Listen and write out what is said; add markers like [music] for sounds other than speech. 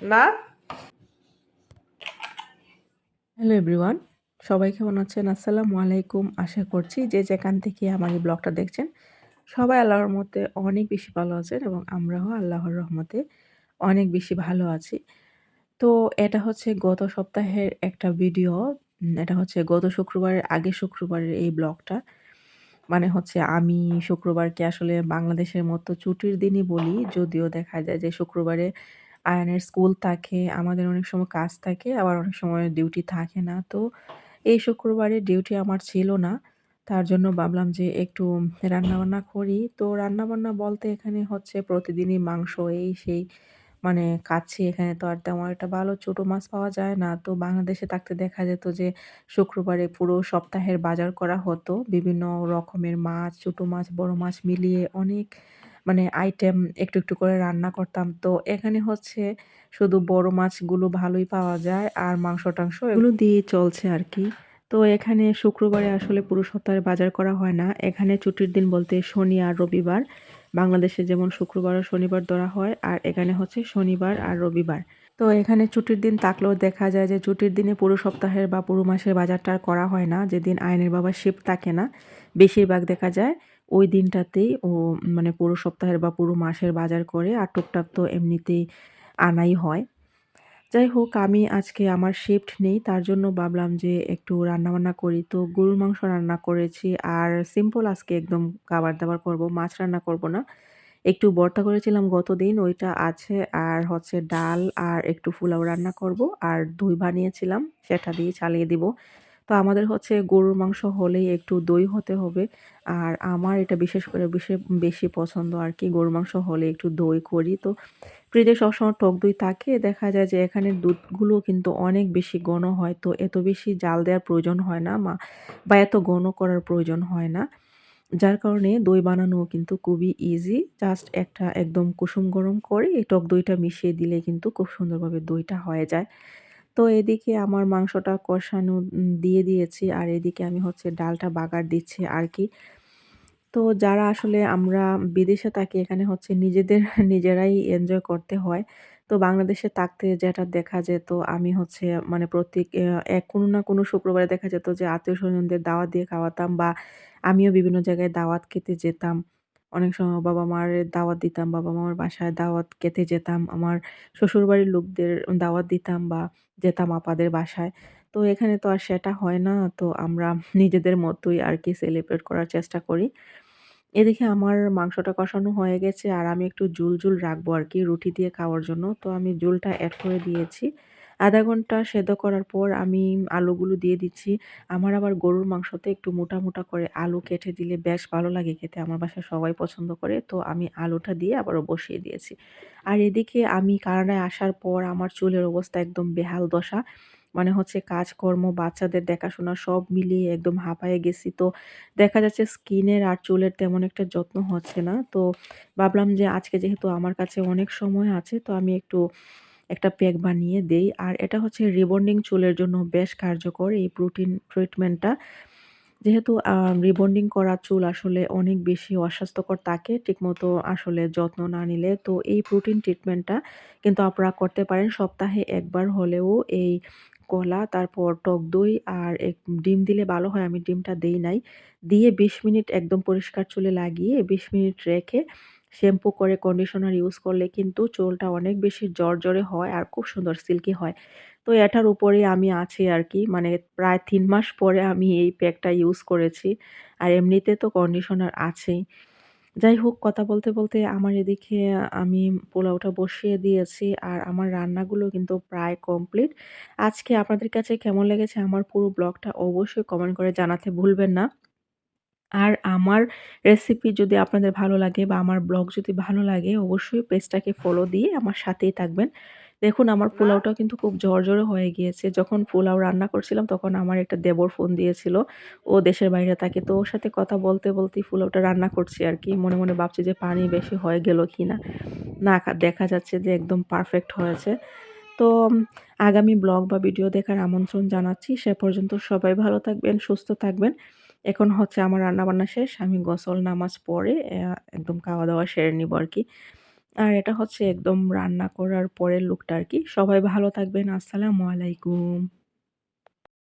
না? Hello everyone সবাই কেমন আছেন? আসসালামু আলাইকুম। আশা করছি যে যেখান থেকে আমার এই ব্লগটা দেখছেন, সবাই আল্লাহর মতে অনেক বেশি ভালো আছেন এবং আমরাও আল্লাহর রহমতে অনেক বেশি ভালো আছি। তো এটা হচ্ছে গত সপ্তাহের একটা ভিডিও এটা হচ্ছে গত শুক্রবারের আগে শুক্রবারের এই ব্লগটা। মানে হচ্ছে আমি শুক্রবারকে আসলে বাংলাদেশের মতো ছুটির দিনই বলি, যদিও দেখা যায় যে শুক্রবারে আয়ানের স্কুল থাকে, আমাদের অনেক সময় কাজ থাকে, আবার অনেক সময় ডিউটি থাকে না। তো এই শুক্রবারে ডিউটি আমার ছিল না। তার জন্য ভাবলাম যে একটু রান্নাবান্না করি। তো রান্নাবান্না বলতে এখানে হচ্ছে প্রতিদিনই মাংস এই সেই মানে খাচ্ছি। এখানে তো আর তেমন একটা ভালো ছোটো মাছ পাওয়া যায় না। তো বাংলাদেশে থাকতে দেখা যেত যে শুক্রবারে পুরো সপ্তাহের বাজার করা হতো। বিভিন্ন রকমের মাছ, ছোটো মাছ, বড় মাছ মিলিয়ে অনেক মানে আইটেম একটু, একটু করে রান্না করতাম। তো এখানে হচ্ছে শুধু বড় মাছগুলো ভালোই পাওয়া যায় আর মাংস-টাংস এগুলো দিয়েই চলছে আর কি তো এখানে শুক্রবারে আসলে পুরো সপ্তাহের বাজার করা হয় না। এখানে ছুটির দিন বলতে শনি আর রবিবার। বাংলাদেশে যেমন শুক্রবার ও শনিবার ধরা হয় আর এখানে হচ্ছে শনিবার আর রবিবার। তো এখানে ছুটির দিন থাকলেও দেখা যায় যে ছুটির দিনে পুরো সপ্তাহের বা পুরো মাসের বাজারটা আর করা হয় না। যেদিন আইনের বাবা শিফট থাকে না, বেশিরভাগ দেখা যায় ওই দিনটাতেই ও মানে পুরো সপ্তাহের বা পুরো মাসের বাজার করে আর টুকটাক তো এমনিতেই আনাই হয়। যাই হোক, আমি আজকে আমার শিফট নেই, তার জন্য ভাবলাম যে একটু রান্নাবান্না করি। তো গরুর মাংস রান্না করেছি আর সিম্পল আজকে একদম খাবার-দাবার করব। মাছ রান্না করব না। একটু ভর্তা করেছিলাম গতদিন, ওইটা আছে আর হচ্ছে ডাল আর একটু ফুলাও রান্না করব আর দই বানিয়েছিলাম, সেটা দিয়ে চালিয়ে দিব। তো আমাদের হচ্ছে গরুর মাংস হলেই একটু দই হতে হবে। আর আমার এটা বিশেষ করে বেশি বেশি পছন্দ আর কি, গরুর মাংস হলে একটু দই করি। তো ফ্রিজে সবসময় টক দই থাকে। দেখা যায় যে এখানে দুধগুলো কিন্তু অনেক বেশি ঘন হয়। তো এত বেশি জাল দেওয়ার প্রয়োজন হয় না, মা, বা এত ঘন করার প্রয়োজন হয় না। যার কারণে দই বানানো কিন্তু খুবই ইজি। জাস্ট একটা একদম কুসুম গরম করে টক দইটা মিশিয়ে দিলে কিন্তু খুব সুন্দরভাবে দইটা হয়ে যায়। তো এদিকে আমার মাংসটা কষানো দিয়ে দিয়েছি আর এদিকে আমি হচ্ছে ডালটা বাগার দিচ্ছি আর কি তো যারা আসলে আমরা বিদেশে থাকি, এখানে হচ্ছে নিজেদের, [laughs] নিজেরাই এনজয় করতে হয়। তো বাংলাদেশে থাকতে যেটা দেখা যেত, আমি হচ্ছে মানে প্রত্যেক এক, কোনো না কোনো শুক্রবারে দেখা যেত যে আত্মীয় স্বজনদের দাওয়াত দিয়ে খাওয়াতাম বা আমিও বিভিন্ন জায়গায় দাওয়াত খেতে যেতাম। অনেক সময় বাবা-মার দাওয়াত দিতাম, বাবা-মার বাসায় দাওয়াত খেতে যেতাম। আমার শ্বশুরবাড়ির লোকদের দাওয়াত দিতাম বা যেতাম আপাদের বাসায়। তো এখানে তো আর সেটা হয় না। তো আমরা নিজেদের মতোই আরকি সেলিব্রেট করার চেষ্টা করি। এদিকে আমার মাংসটা কষানো হয়ে গেছে আর আমি একটু ঝুল, ঝুল রাখব আরকি রুটি দিয়ে খাওয়ার জন্য। তো আমি ঝুলটা এড করে দিয়েছি। ০.৫ ঘণ্টা সেদ্ধ করার পর আমি আলুগুলো দিয়ে দিচ্ছি। আমার আবার গরুর মাংসতে একটু মোটা, মোটা করে আলু কেটে দিলে বেশ ভালো লাগে খেতে। আমার বাসায় সবাই পছন্দ করে। তো আমি আলুটা দিয়ে আবারও বসিয়ে দিয়েছি। আর এদিকে আমি কানাডায় আসার পর আমার চুলের অবস্থা একদম বেহাল দশা। মানে হচ্ছে কাজকর্ম, বাচ্চাদের দেখাশোনা সব মিলিয়ে একদম হাঁপায়ে গেছি। তো দেখা যাচ্ছে স্কিনের আর চুলের তেমন একটা যত্ন হচ্ছে না। তো ভাবলাম যে আজকে যেহেতু আমার কাছে অনেক সময় আছে তো আমি একটু একটা প্যাক বানিয়ে দেই। আর এটা হচ্ছে রিবন্ডিং চুলের জন্য বেশ কার্যকর এই প্রোটিন ট্রিটমেন্টটা। যেহেতু রিবন্ডিং করা চুল আসলে অনেক বেশি অস্বাস্থ্যকর থাকে ঠিকমতো আসলে যত্ন না নিলে। তো এই প্রোটিন ট্রিটমেন্টটা কিন্তু আপনারা করতে পারেন সপ্তাহে একবার হলেও এই কলা, তারপর টক দই আর এক ডিম দিলে ভালো হয়। আমি ডিমটা দেই নাই। দিয়ে ২০ মিনিট একদম পরিষ্কার চুলে লাগিয়ে ২০ মিনিট রেখে শ্যাম্পু করে কন্ডিশনার ইউজ করলে কিন্তু চুলটা অনেক বেশি জড়জড়ে হয় আর খুব সুন্দর সিল্কি হয়। তো এটার উপরেই আমি আছি আর কি মানে প্রায় তিন মাস পরে আমি এই প্যাকটা ইউজ করেছি। আর এমনিতে তো কন্ডিশনার আছেই। যাই হোক কথা বলতে, বলতে আমার এদিকে আমি পোলাওটা বসিয়ে দিয়েছি আর আমার রান্নাগুলো কিন্তু প্রায় কমপ্লিট। আজকে আপনাদের কাছে কেমন লেগেছে আমার পুরো ব্লগটা অবশ্যই কমেন্ট করে জানাতে ভুলবেন না। আর আমার রেসিপি যদি আপনাদের ভালো লাগে বা আমার ব্লগ যদি ভালো লাগে অবশ্যই পেজটাকে ফলো দিয়ে আমার সাথেই থাকবেন। দেখুন আমার পোলাওটা কিন্তু খুব ঝরঝরে হয়ে গিয়েছে। যখন পোলাও রান্না করছিলাম তখন আমার একটা দেবর ফোন দিয়েছিল। ও দেশের বাইরে থাকে। তো ওর সাথে কথা বলতে, বলতেই পোলাওটা রান্না করছি আর কি মনে, মনে ভাবছি যে পানি বেশি হয়ে গেল কি না না দেখা যাচ্ছে যে একদম পারফেক্ট হয়েছে। তো আগামী ব্লগ বা ভিডিও দেখার আমন্ত্রণ জানাচ্ছি। সে পর্যন্ত সবাই ভালো থাকবেন, সুস্থ থাকবেন। এখন হচ্ছে আমার রান্নাবান্না শেষ। আমি গোসল, নামাজ পরে একদম খাওয়া-দাওয়া সেরে নিব আর কি আর এটা হচ্ছে একদম রান্না করার পরের লুকটা আর কি সবাই ভালো থাকবেন, আসসালামু আলাইকুম